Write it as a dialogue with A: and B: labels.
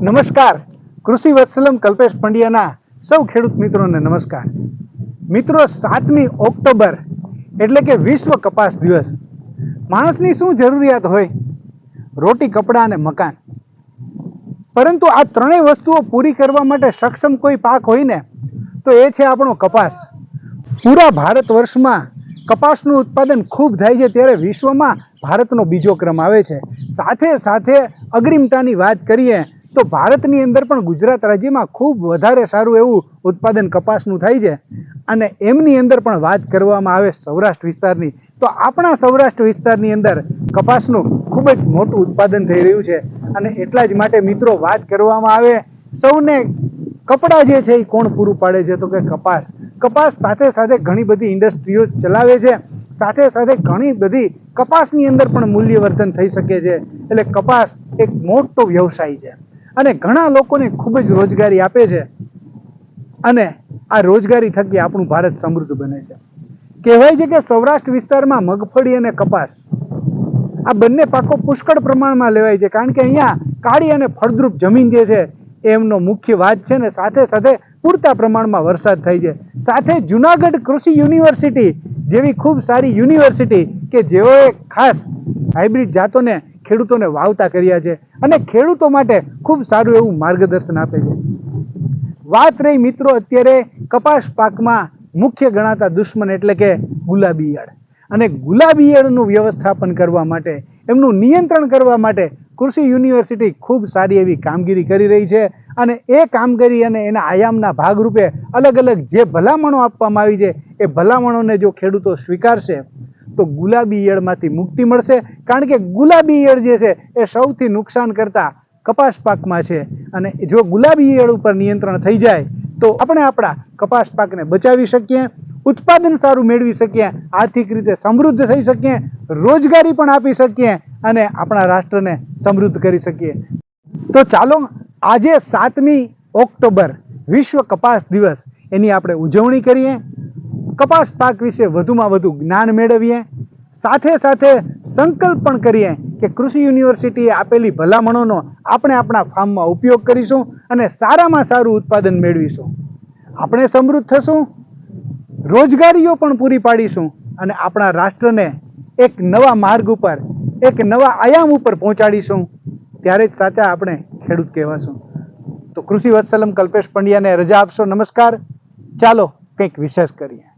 A: નમસ્કાર. કૃષિ વત્સલમ કલ્પેશ પંડ્યાના સૌ ખેડૂત મિત્રોને નમસ્કાર. મિત્રો, સાતમી ઓક્ટોબર એટલે કે વિશ્વ કપાસ દિવસ. માણસની શું જરૂરિયાત હોય? રોટી, કપડાં અને મકાન. પરંતુ આ ત્રણેય વસ્તુઓ પૂરી કરવા માટે સક્ષમ કોઈ પાક હોય ને, તો એ છે આપણો કપાસ. પૂરા ભારત વર્ષમાં કપાસનું ઉત્પાદન ખૂબ થાય છે, ત્યારે વિશ્વમાં ભારતનો બીજો ક્રમ આવે છે. સાથે સાથે અગ્રિમતાની વાત કરીએ, તો ભારતની અંદર પણ ગુજરાત રાજ્યમાં ખૂબ વધારે સારું એવું ઉત્પાદન કપાસનું થાય છે. અને એમની અંદર પણ વાત કરવામાં આવે સૌરાષ્ટ્ર વિસ્તારની, તો આપણા સૌરાષ્ટ્ર વિસ્તારની અંદર કપાસનું ખૂબ જ મોટું ઉત્પાદન થઈ રહ્યું છે. અને એટલા જ માટે મિત્રો વાત કરવામાં આવે સૌને કપડાં જે છે એ કોણ પૂરું પાડે છે તો કે કપાસ. કપાસ સાથે સાથે ઘણી બધી ઇન્ડસ્ટ્રીઓ ચલાવે છે. સાથે સાથે ઘણી બધી કપાસની અંદર પણ મૂલ્યવર્ધન થઈ શકે છે. એટલે કપાસ એક મોટો વ્યવસાય છે. અને ઘણા લોકોને ખૂબ જ રોજગારી આપે છે. અને આ રોજગારી થકી આપણું ભારત સમૃદ્ધ બને છે. કહેવાય છે કે સૌરાષ્ટ્ર વિસ્તારમાં મગફળી અને કપાસ આ બંને પાકો પુષ્કળ પ્રમાણમાં લેવાય છે. કારણ કે અહીંયા કાળી અને ફળદ્રુપ જમીન જે છે એમનો મુખ્ય વાત છે ને સાથે સાથે પૂરતા પ્રમાણમાં વરસાદ થાય છે સાથે જુનાગઢ કૃષિ યુનિવર્સિટી જેવી ખૂબ સારી યુનિવર્સિટી કે જેઓએ ખાસ હાઇબ્રિડ જાતોને ખેડૂતોને વાવતા કર્યા છે અને ખેડૂતો માટે ખૂબ સારું એવું માર્ગદર્શન આપે છે. વાત રહી મિત્રો અત્યારે કપાસ પાકમાં મુખ્ય ગણાતા દુશ્મન એટલે કે ગુલાબી ઈયળ. અને ગુલાબી ઈયળનું વ્યવસ્થાપન કરવા માટે, એમનું નિયંત્રણ કરવા માટે કૃષિ યુનિવર્સિટી ખૂબ સારી એવી કામગીરી કરી રહી છે અને એ કામગીરી અને એના આયામના ભાગરૂપે અલગ અલગ જે ભલામણો આપવામાં આવી છે, એ ભલામણોને જો ખેડૂતો સ્વીકારશે, તો ગુલાબી ઈયળમાંથી મુક્તિ મળશે. કારણ કે ગુલાબી ઈયળ જે છે, એ સૌથી નુકસાન કરતા કપાસ પાકમાં છે. અને જો ગુલાબી ઈયળ ઉપર નિયંત્રણ થઈ જાય, તો આપણે આપણા કપાસ પાકને બચાવી શકીએ. ઉત્પાદન સારું મેળવી શકીએ, આર્થિક રીતે સમૃદ્ધ થઈ શકીએ, રોજગારી પણ આપી શકીએ અને આપણા રાષ્ટ્રને સમૃદ્ધ કરી શકીએ. તો ચાલો આજે સાતમી ઓક્ટોબર વિશ્વ કપાસ દિવસ એની આપણે ઉજવણી કરીએ. કપાસ પાક વિશે વધુમાં વધુ જ્ઞાન મેળવીએ. સાથે સાથે સંકલ્પ પણ કરીએ કે કૃષિ યુનિવર્સિટીએ આપેલી ભલામણોનો આપણે આપણા ફાર્મમાં ઉપયોગ કરીશું અને સારામાં સારું ઉત્પાદન મેળવીશું. આપણે સમૃદ્ધ થશું રોજગારીઓ પણ પૂરી પાડીશું અને આપણા રાષ્ટ્રને એક નવા માર્ગ ઉપર, એક નવા આયામ ઉપર પહોંચાડીશું, ત્યારે જ સાચા આપણે ખેડૂત કહેવાશું. તો કૃષિ વત્સલમ કલ્પેશ પંડ્યાને રજા આપશો. નમસ્કાર. ચાલો કંઈક વિશેષ કરીએ.